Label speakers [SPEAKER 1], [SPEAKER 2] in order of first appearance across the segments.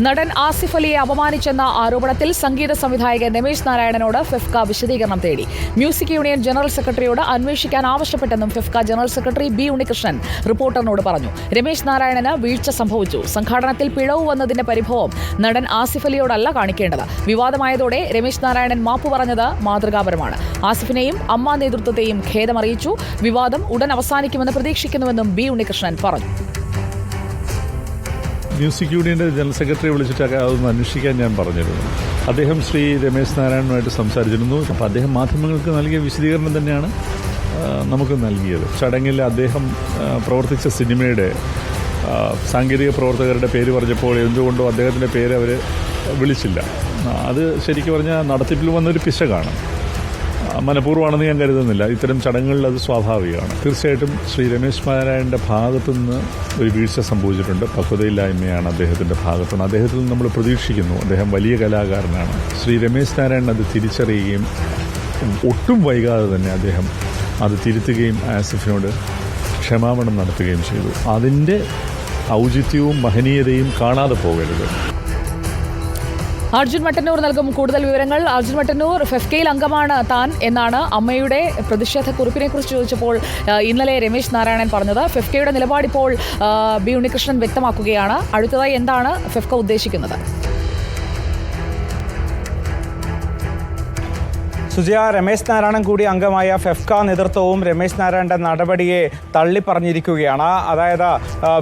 [SPEAKER 1] നടൻ ആസിഫ് അലിയെ അപമാനിച്ചെന്ന ആരോപണത്തിൽ സംഗീത സംവിധായകൻ രമേശ് നാരായണനോട് ഫിഫ്ക വിശദീകരണം തേടി. മ്യൂസിക് യൂണിയൻ ജനറൽ സെക്രട്ടറിയോട് അന്വേഷിക്കാൻ ആവശ്യപ്പെട്ടെന്നും FEFKA general secretary B Unnikrishnan റിപ്പോർട്ടറിനോട് പറഞ്ഞു. രമേശ് നാരായണന് വീഴ്ച സംഭവിച്ചു. സംഘാടനത്തിൽ പിഴവ് വന്നതിന്റെ പരിഭവം നടൻ ആസിഫ് അലിയോടല്ല കാണിക്കേണ്ടത്. വിവാദമായതോടെ രമേശ് നാരായണൻ മാപ്പ് പറഞ്ഞത് മാതൃകാപരമാണ്. ആസിഫിനെയും അമ്മ നേതൃത്വത്തെയും ഖേദമറിയിച്ചു. വിവാദം ഉടൻ അവസാനിക്കുമെന്ന് പ്രതീക്ഷിക്കുന്നുവെന്നും ബി ഉണ്ണികൃഷ്ണൻ പറഞ്ഞു.
[SPEAKER 2] മ്യൂസിക് യൂണിയന്റെ ജനറൽ സെക്രട്ടറി വിളിച്ചിട്ടൊക്കെ അതൊന്ന് അന്വേഷിക്കാൻ ഞാൻ പറഞ്ഞിരുന്നു. അദ്ദേഹം ശ്രീ രമേശ് നാരായണനുമായിട്ട് സംസാരിച്ചിരുന്നു. അപ്പോൾ അദ്ദേഹം മാധ്യമങ്ങൾക്ക് നൽകിയ വിശദീകരണം തന്നെയാണ് നമുക്ക് നൽകിയത്. ചടങ്ങിൽ അദ്ദേഹം പ്രവർത്തിച്ച സിനിമയുടെ സാങ്കേതിക പ്രവർത്തകരുടെ പേര് പറഞ്ഞപ്പോൾ എന്തുകൊണ്ടോ അദ്ദേഹത്തിന്റെ പേര് അവർ വിളിച്ചില്ല. അത് ശരിക്കും പറഞ്ഞാൽ നടത്തിപ്പിൽ വന്നൊരു പിശകാണ്. മനഃപൂർവമാണെന്ന് ഞാൻ കരുതുന്നില്ല. ഇത്തരം ചടങ്ങുകളിൽ അത് സ്വാഭാവികമാണ്. തീർച്ചയായിട്ടും ശ്രീ രമേശ് നാരായണന്റെ ഭാഗത്തു നിന്ന് ഒരു വീഴ്ച സംഭവിച്ചിട്ടുണ്ട്. പക്വതയില്ലായ്മയാണ് അദ്ദേഹത്തിന്റെ ഭാഗത്തു നിന്ന് അദ്ദേഹത്തിൽ നിന്ന് നമ്മൾ പ്രതീക്ഷിക്കുന്നു. അദ്ദേഹം വലിയ കലാകാരനാണ്. ശ്രീ രമേശ് നാരായണൻ അത് തിരിച്ചറിയുകയും ഒട്ടും വൈകാതെ തന്നെ അദ്ദേഹം അത് തിരുത്തുകയും ആസിഫിനോട് ക്ഷമാപണം നടത്തുകയും ചെയ്തു. അതിന്റെ ഔചിത്യവും മഹനീയതയും കാണാതെ പോകരുത്.
[SPEAKER 1] അർജുൻ മട്ടന്നൂർ നൽകും കൂടുതൽ വിവരങ്ങൾ. അർജുൻ മട്ടന്നൂർ ഫെഫ്കയിൽ അംഗമാണ് താൻ എന്നാണ് അമ്മയുടെ പ്രതിഷേധ കുറിപ്പിനെ കുറിച്ച് ചോദിച്ചപ്പോൾ ഇന്നലെ രമേശ് നാരായണൻ പറഞ്ഞത്. ഫെഫ്കയുടെ നിലപാടിപ്പോൾ ബി ഉണ്ണികൃഷ്ണൻ വ്യക്തമാക്കുകയാണ്. അടുത്തതായി എന്താണ് ഫെഫ്ക ഉദ്ദേശിക്കുന്നത്?
[SPEAKER 3] സുജയ രമേശ് നാരായണൻ കൂടി അംഗമായ ഫെഫ്ക നേതൃത്വവും രമേശ് നാരായണന്റെ നടപടിയെ തള്ളിപ്പറഞ്ഞിരിക്കുകയാണ്. അതായത്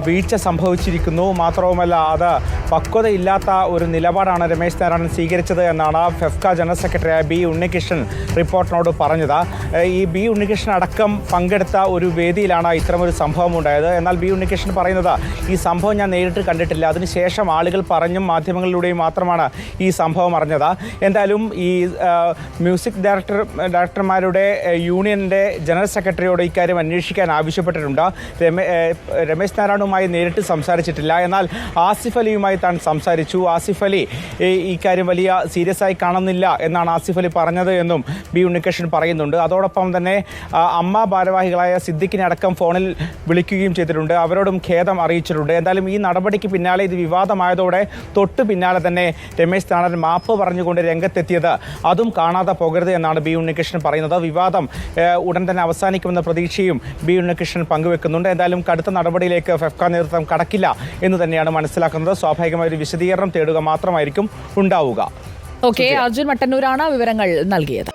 [SPEAKER 3] വീഴ്ച സംഭവിച്ചിരിക്കുന്നു. മാത്രവുമല്ല അത് പക്വതയില്ലാത്ത ഒരു നിലപാടാണ് രമേശ് നാരായണൻ സ്വീകരിച്ചത് എന്നാണ് ഫെഫ്ക ജനറൽ സെക്രട്ടറിയായ ബി ഉണ്ണികൃഷ്ണൻ റിപ്പോർട്ടിനോട് പറഞ്ഞത്. ഈ ബി ഉണ്ണികൃഷ്ണൻ അടക്കം പങ്കെടുത്ത ഒരു വേദിയിലാണ് ഇത്തരമൊരു സംഭവം ഉണ്ടായത് എന്നാൽ ബി ഉണ്ണികൃഷ്ണൻ പറയുന്നത് ഈ സംഭവം ഞാൻ നേരിട്ട് കണ്ടിട്ടില്ല. അതിനുശേഷം ആളുകൾ പറഞ്ഞും മാധ്യമങ്ങളിലൂടെയും മാത്രമാണ് ഈ സംഭവം അറിഞ്ഞത്. എന്തായാലും ഈ ആ, ഡയറക്ടർ ഡയറക്ടർമാരുടെ യൂണിയന്റെ ജനറൽ സെക്രട്ടറിയോട് ഇക്കാര്യം അന്വേഷിക്കാൻ ആവശ്യപ്പെട്ടിട്ടുണ്ട്. രമേ രമേശ് നാരായണുമായി നേരിട്ട് സംസാരിച്ചിട്ടില്ല. എന്നാൽ ആസിഫ് അലിയുമായി താൻ സംസാരിച്ചു. ആസിഫ് അലി ഇക്കാര്യം വലിയ സീരിയസ് ആയി കാണുന്നില്ല എന്നാണ് ആസിഫ് അലി പറഞ്ഞത് എന്നും ബി ഉണ്ണികൃഷ്ണൻ പറയുന്നുണ്ട്. അതോടൊപ്പം തന്നെ അമ്മ ഭാരവാഹികളായ സിദ്ദിഖിനെ അടക്കം ഫോണിൽ വിളിക്കുകയും ചെയ്തിട്ടുണ്ട്. അവരോടും ഖേദം അറിയിച്ചിട്ടുണ്ട്. എന്തായാലും ഈ നടപടിക്ക് പിന്നാലെ ഇത് വിവാദമായതോടെ തൊട്ട് പിന്നാലെ തന്നെ രമേശ് നാരായണൻ മാപ്പ് പറഞ്ഞുകൊണ്ട് രംഗത്തെത്തിയത്. അതും കാണാതെ പോകരുത് എന്നാണ് ബി ഉണ്ണികൃഷ്ണൻ പറയുന്നത്. വിവാദം ഉടൻ തന്നെ അവസാനിക്കുമെന്ന പ്രതീക്ഷയും ബി ഉണ്ണികൃഷ്ണൻ പങ്കുവെക്കുന്നുണ്ട്. എന്തായാലും കടുത്ത നടപടിയിലേക്ക് ഫെഫ്ക നേതൃത്വം കടക്കില്ല എന്ന് തന്നെയാണ് മനസ്സിലാക്കുന്നത്. സ്വാഭാവികമായ ഒരു വിശദീകരണം തേടുക മാത്രമായിരിക്കും ഉണ്ടാവുക.
[SPEAKER 1] ഓക്കെ അർജുൻ മട്ടന്നൂരാണ് വിവരങ്ങൾ നൽകിയത്.